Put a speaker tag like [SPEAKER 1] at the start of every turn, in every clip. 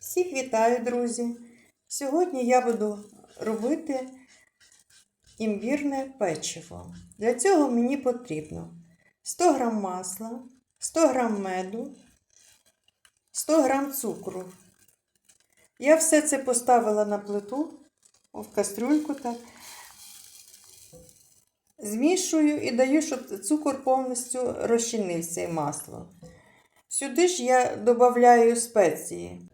[SPEAKER 1] Всіх вітаю, друзі! Сьогодні я буду робити імбірне печиво. Для цього мені потрібно 100 г масла, 100 г меду, 100 г цукру. Я все це поставила на плиту, в кастрюльку так. Змішую і даю, щоб цукор повністю розчинився і масло. Сюди ж я додаю спеції.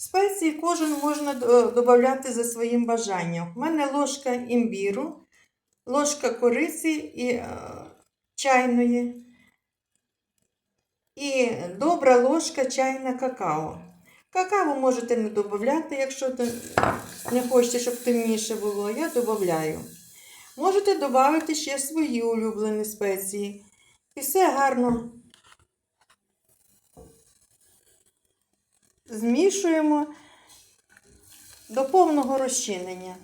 [SPEAKER 1] Спеції кожен можна додати за своїм бажанням. У мене ложка імбіру, ложка кориці і е, чайної і добра ложка чайна какао. Какао можете не додати, якщо не хочете, щоб темніше було, я додаю. Можете додати ще свої улюблені спеції. І все гарно змішуємо до повного розчинення.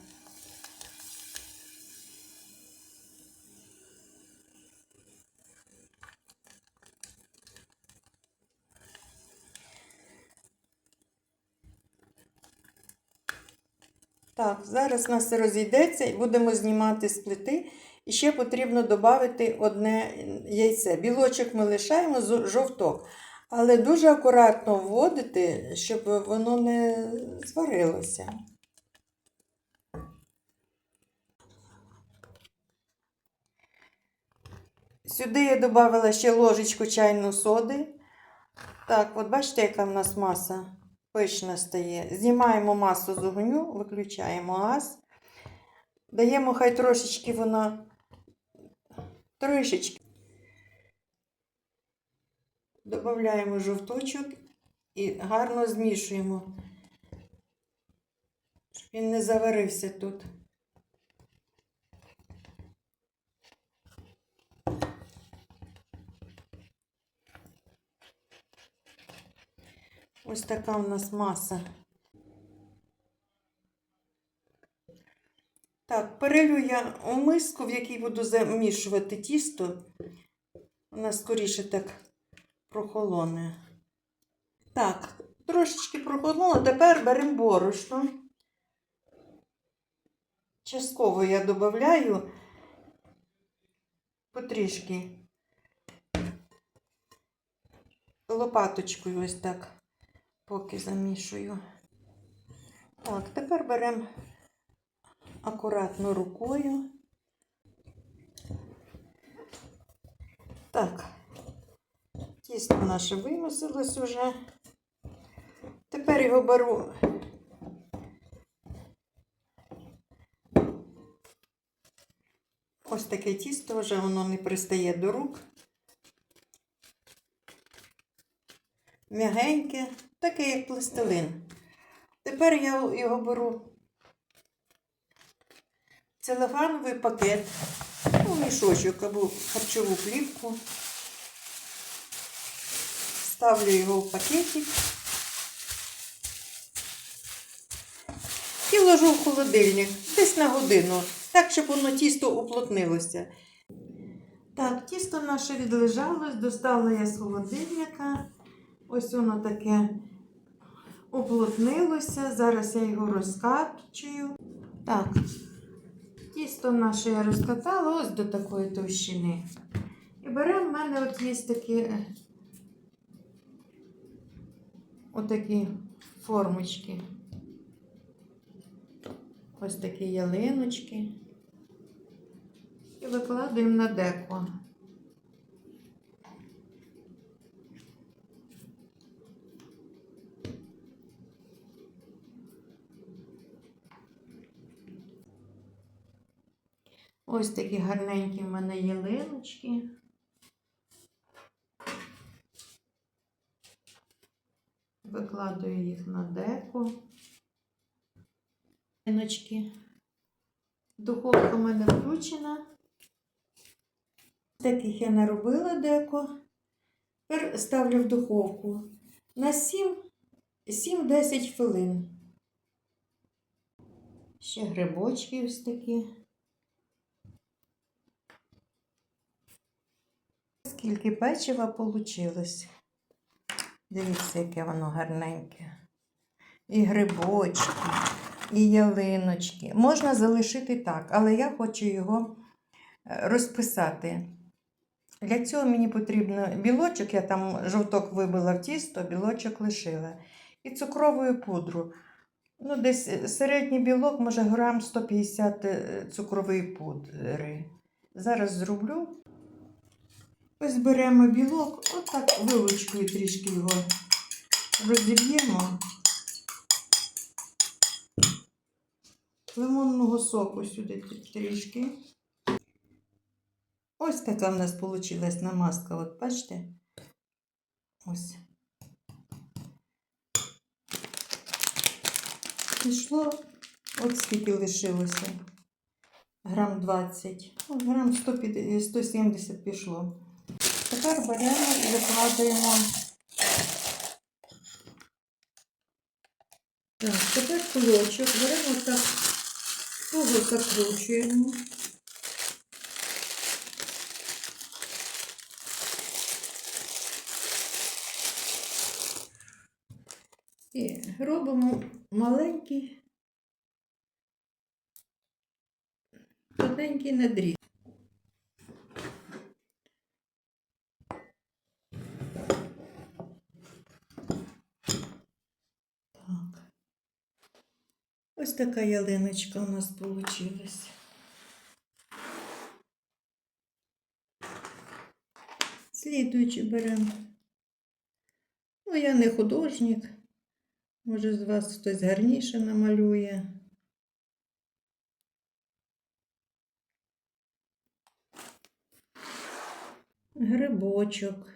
[SPEAKER 1] Так, зараз у нас розійдеться і будемо знімати з плити. І ще потрібно додати одне яйце. Білочок ми лишаємо, жовток. Але дуже акуратно вводити, щоб воно не зварилося. Сюди я додала ще ложечку чайну соди. Так, от бачите, яка в нас маса пишна стає. Знімаємо масу з огню, виключаємо газ. Даємо хай трошечки вона трішечки. Додаємо жовточок і гарно змішуємо, щоб він не заварився тут. Ось така у нас маса. Так, перелю я у миску, в якій буду замішувати тісто. Вона скоріше так прохолоне. Так, трошечки прохолонуло, тепер беремо борошно. Частково я додаю потрішки лопаточкою ось так, поки замішую. Так, тепер беремо акуратно рукою. Так. Тісто наше вимусилось уже. Тепер його беру. Ось таке тісто вже воно не пристає до рук. М'ягеньке, таке, як пластилин. Тепер я його беру целофановий пакет, ну, мішочок або харчову плівку ставлю його в пакетик і ложу в холодильник десь на годину, так, щоб воно тісто уплотнилося. Так, тісто наше відлежалось, достала я з холодильника. Ось воно таке уплотнилося. Зараз я його розкачую. Так, тісто наше я розкатала ось до такої товщини. І беремо в мене от є такі отакі формочки. Ось такі ялиночки. І викладаємо на деко. Ось такі гарненькі в мене ялиночки. Викладаю їх на деко. Духовка в мене включена. Таких я наробила деко. Тепер ставлю в духовку на 7-10 хвилин. Ще грибочки ось такі. Скільки печива вийшло. Дивіться, яке воно гарненьке. і грибочки, і ялиночки. Можна залишити так, але я хочу його е, розписати. Для цього мені потрібно білочок, я там жовток вибила в тісто, білочок лишила. І цукровою пудру. Ну, десь е, середній білок, може, грам 150 е, цукрової пудри. Зараз зроблю. Ось беремо білок, отак вилочкою трішки його розіб'ємо. Лимонного соку сюди трішки. Ось така в нас вийшла намазка, от бачите? Ось. Пішло, от скільки лишилося. Грам 20, ну, грам 150, 170 пішло. Тепер беремо і викладаємо. Так, тепер кулочок беремо так, туго закручуємо. І робимо маленький, тоненький надріз. Так. Ось така ялиночка у нас вийшла. Слідуючи беремо. Ну, я не художник. Може, з вас хтось гарніше намалює. Грибочок.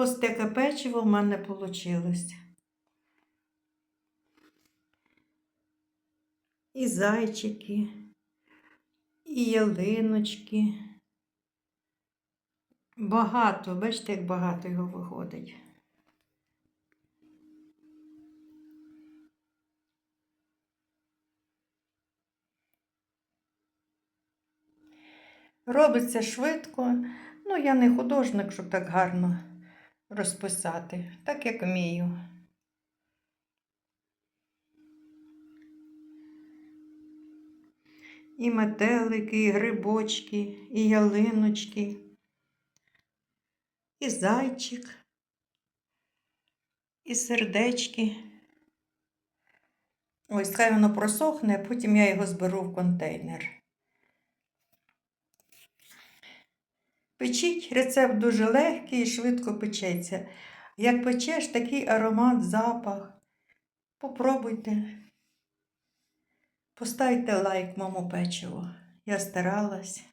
[SPEAKER 1] Ось таке печиво в мене вийшло. І зайчики, і ялиночки. Багато, бачите, як багато його виходить. Робиться швидко. Ну, я не художник, щоб так гарно розписати, так як вмію. І метелики, і грибочки, і ялиночки, і зайчик, і сердечки. Ось хай воно просохне, а потім я його зберу в контейнер. Печіть, рецепт дуже легкий і швидко печеться. Як печеш, такий аромат, запах. Попробуйте. Поставте лайк моєму печиву. Я старалась.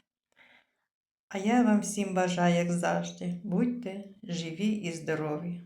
[SPEAKER 1] А я вам всім бажаю, як завжди, будьте живі і здорові.